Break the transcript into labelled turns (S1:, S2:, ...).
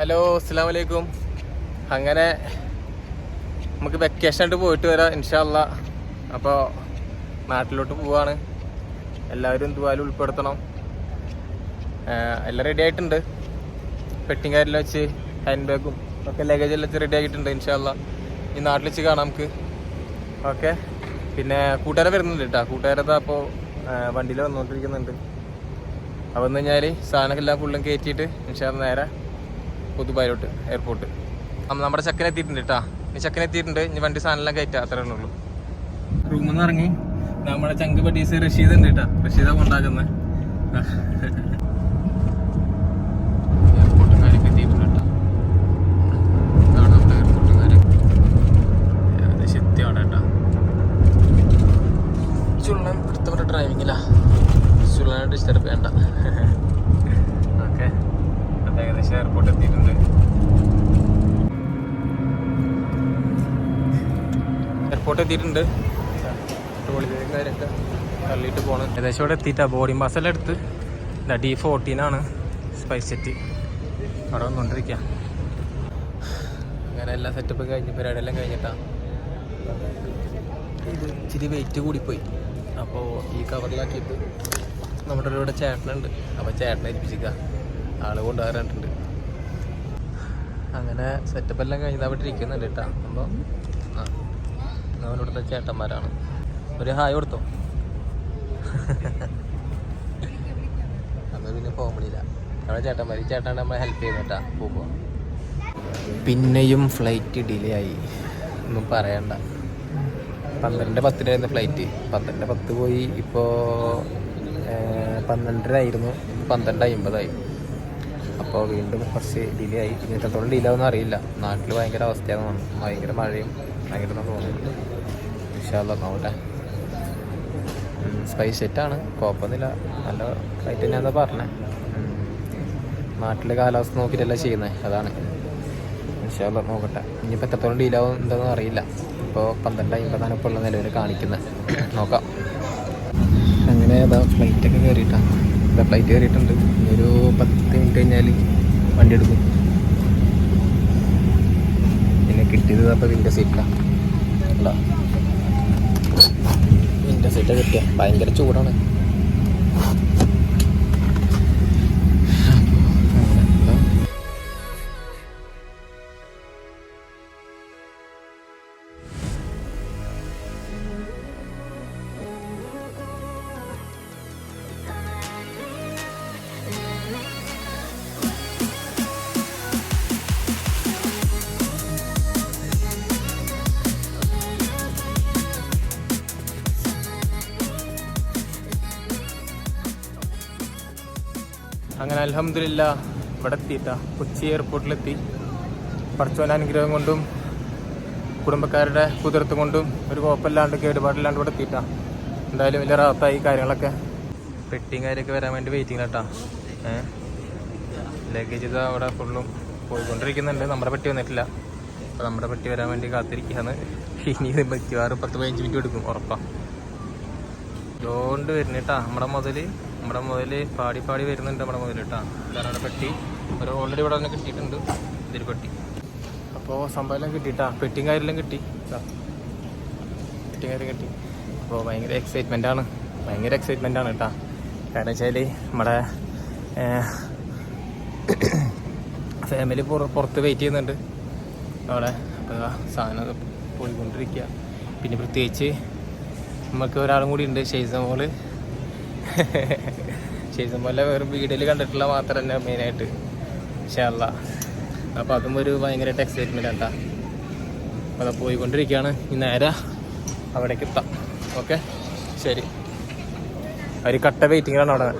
S1: Hello അസ്സാം വലൈക്കും അങ്ങനെ നമുക്ക് വെക്കേഷൻ ആയിട്ട് പോയിട്ട് വരാം ഇൻഷാല്ല അപ്പോൾ നാട്ടിലോട്ട് പോവാണ്. എല്ലാവരും ദുബായിൽ ഉൾപ്പെടുത്തണം. എല്ലാം റെഡി ആയിട്ടുണ്ട്. പെട്ടിങ് കാര്യമെല്ലാം വെച്ച് ഹാൻഡ് ബാഗും ഒക്കെ ലഗേജ് എല്ലാം റെഡി ആയിട്ടുണ്ട് ഇൻഷാല്ല ഈ നാട്ടിൽ വെച്ച് കാണാം നമുക്ക്. ഓക്കെ പിന്നെ കൂട്ടുകാരെ വരുന്നുണ്ട് കേട്ടോ. കൂട്ടുകാരത് അപ്പോൾ വണ്ടിയിൽ വന്നുകൊണ്ടിരിക്കുന്നുണ്ട് അപ്പോൾ എന്ന് കഴിഞ്ഞാൽ സാധനമൊക്കെ എല്ലാം ഫുള്ളും കയറ്റിയിട്ട് ഇൻഷാല്ല നേരെ പുതുബായിലോട്ട് എയർപോർട്ട് അപ്പം നമ്മുടെ ചക്കൻ എത്തിയിട്ടുണ്ട് കേട്ടാ ഈ ചക്കൻ എത്തിയിട്ടുണ്ട്. ഇനി വണ്ടി സാധനം കയറ്റാം. അത്രേ ഉള്ളൂ. റൂമിൽ നിന്ന് ഇറങ്ങി. നമ്മുടെ ചങ്ക് പട്ടീസ് റഷീദ് ഉണ്ട് കേട്ടാ റഷീദ കൊണ്ടാക്കുന്നത് കാര്യമൊക്കെ എത്തിയിട്ടുണ്ട് കേട്ടാ ഇതാണ് നമ്മുടെ എയർപോർട്ടും കാര്യം ഏകദേശം എത്തി അവിടെ കേട്ടാ ചുള്ളൻ എടുത്തവരുടെ ഡ്രൈവിങ്ങിലാ ചുള്ളനെ ഡിസ്റ്റർബ് വേണ്ട ഓക്കെ അപ്പം ഏകദേശം എയർപോർട്ട് എത്തിയിട്ടുണ്ട്. എയർപോർട്ട് എത്തിയിട്ടുണ്ട്. കാര്യമൊക്കെ തള്ളിയിട്ട് പോകണം ഏകദേശം ഇവിടെ എത്തിയിട്ടാ. ബോർഡിംഗ് പാസ് എല്ലാം എടുത്ത്. ഇതാ ഡി ഫോർട്ടീനാണ് സ്പൈസ് സെറ്റ് അവിടെ വന്നുകൊണ്ടിരിക്കുക അങ്ങനെ എല്ലാ സെറ്റപ്പ് കഴിഞ്ഞ് പരിപാടിയെല്ലാം കഴിഞ്ഞിട്ടാ. ഇത് ഇച്ചിരി വെയിറ്റ് കൂടിപ്പോയി. അപ്പോൾ ഈ കവറിലാക്കിയിട്ട് നമ്മുടെ ഇവിടെ ചേട്ടനുണ്ട്. അപ്പോൾ ചേട്ടനെ ഏൽപ്പിച്ചിരിക്കുക ആൾ കൊണ്ടുവരാറുണ്ട് അങ്ങനെ സെറ്റപ്പ് എല്ലാം കഴിഞ്ഞ് അവിടെ ഇരിക്കുന്നുണ്ട് കേട്ടോ. അപ്പോൾ ആ ചേട്ടന്മാരാണ്. ഒരു ഹായ് കൊടുത്തോ? നമ്മൾ പിന്നെ ഫോമിലില്ല നമ്മുടെ ചേട്ടന്മാർ ഈ ചേട്ടൻ നമ്മളെ ഹെൽപ്പ് ചെയ്യുന്നു കേട്ടാ പോകുമ്പോൾ പിന്നെയും ഫ്ലൈറ്റ് ഡിലേ ആയി. ഒന്നും പറയണ്ട. പന്ത്രണ്ട് പത്തിനായിരുന്നു ഫ്ലൈറ്റ് പന്ത്രണ്ട് പത്ത് പോയി. ഇപ്പോൾ പന്ത്രണ്ടരായിരുന്നു പന്ത്രണ്ട് അമ്പതായി അപ്പോൾ വീണ്ടും കുറച്ച് ഡിലേ ആയി. ഇനി എത്രത്തോളം ഡിലേ ആവുമെന്ന് അറിയില്ല. നാട്ടിൽ ഭയങ്കര അവസ്ഥയാണ് ഭയങ്കര മഴയും ഭയങ്കര തോന്നുന്നു ഇൻഷാല്ല നോക്കട്ടെ. സ്പൈസ് സെറ്റാണ് കുഴപ്പമൊന്നുമില്ല. നല്ല ഫ്ലൈറ്റ് തന്നെയാണെന്ന് പറഞ്ഞത് നാട്ടിലെ കാലാവസ്ഥ നോക്കിയിട്ടല്ല ചെയ്യുന്നത് അതാണ്. വിശാലം നോക്കട്ടെ. ഇനിയിപ്പോൾ എത്രത്തോളം ഡിലേ ആവും എന്താണെന്ന് അറിയില്ല. ഇപ്പോൾ പന്ത്രണ്ട് അമ്പതാണ് ഇപ്പോൾ ഉള്ള നിലവിൽ കാണിക്കുന്നത് നോക്കാം. അങ്ങനെ അതാ ഫ്ലൈറ്റൊക്കെ കയറിയിട്ടാണ് ഇതാ ഫ്ലൈറ്റ് കയറിയിട്ടുണ്ട് ഒരു പത്ത് മിനിറ്റ് കഴിഞ്ഞാൽ വണ്ടി എടുക്കും. പിന്നെ കിട്ടിയത് അപ്പോൾ വിൻഡോ സീറ്റാണ് അല്ല വിൻഡോ സീറ്റാണ് കിട്ടിയ. ഭയങ്കര ചൂടാണ്. അങ്ങനെ അലഹമില്ല ഇവിടെ എത്തിയിട്ടാ കൊച്ചി എയർപോർട്ടിലെത്തി പടച്ചോൻ അനുഗ്രഹം കൊണ്ടും കുടുംബക്കാരുടെ കുതിർത്ത് കൊണ്ടും ഒരു കുഴപ്പമില്ലാണ്ട് കേടുപാടില്ലാണ്ട് ഇവിടെ എത്തിയിട്ടാ. എന്തായാലും വലിയ റാത്തായി കാര്യങ്ങളൊക്കെ. പെട്ടിയും കാര്യമൊക്കെ വരാൻ വേണ്ടി വെയിറ്റിംഗ് കേട്ടാ ഏഹ് ലഗേജ് ഇതാ അവിടെ ഫുള്ളും പോയിക്കൊണ്ടിരിക്കുന്നുണ്ട്. നമ്മുടെ പെട്ടി വന്നിട്ടില്ല. അപ്പോൾ നമ്മുടെ പെട്ടി വരാൻ വേണ്ടി കാത്തിരിക്കുകയാണ്. ഇനി മിക്കവാറും പത്ത് പതിനഞ്ച് മിനിറ്റ് എടുക്കും ഉറപ്പാണ് ഇതുകൊണ്ട് വരുന്നിട്ടാ. നമ്മുടെ മുതൽ നമ്മുടെ മുതൽ പാടി പാടി വരുന്നുണ്ട് നമ്മുടെ മുതൽ കേട്ടോ ഇതാണ് പെട്ടി. ഒരു ഓൾറെഡി ഇവിടെ തന്നെ കിട്ടിയിട്ടുണ്ട്. ഇതൊരു പെട്ടി. അപ്പോൾ സംഭവം കിട്ടിയിട്ടാ. പെട്ടിയും കാര്യമെല്ലാം കിട്ടി. പെട്ടിയും കാര്യം കിട്ടി. അപ്പോൾ ഭയങ്കര എക്സൈറ്റ്മെന്റ് ആണ്. ഭയങ്കര എക്സൈറ്റ്മെന്റ് ആണ് കേട്ടാ കാരണം വെച്ചാൽ നമ്മുടെ ഫാമിലി പുറത്ത് വെയിറ്റ് ചെയ്യുന്നുണ്ട്. അവിടെ അപ്പോൾ സാധനം പോയിക്കൊണ്ടിരിക്കുക പിന്നെ പ്രത്യേകിച്ച് നമുക്ക് ഒരാളും കൂടി ഉണ്ട്. ഷെയ്സ മോൾ ഷെയ്സ പോലെ വേറെ വീഡിയോയിൽ കണ്ടിട്ടുള്ള മാത്രം തന്നെ മെയിനായിട്ട് ഷല്ല അപ്പോൾ അതും ഒരു ഭയങ്കരമായിട്ട് എക്സൈറ്റ്മെന്റ് ആട്ടാ. അപ്പോൾ അത് പോയിക്കൊണ്ടിരിക്കുകയാണ് ഈ നേരെ അവിടേക്ക് എത്താം. ഓക്കെ ശരി. ഒരു കട്ട വെയിറ്റിങ്ങിലാണ് അവിടെ.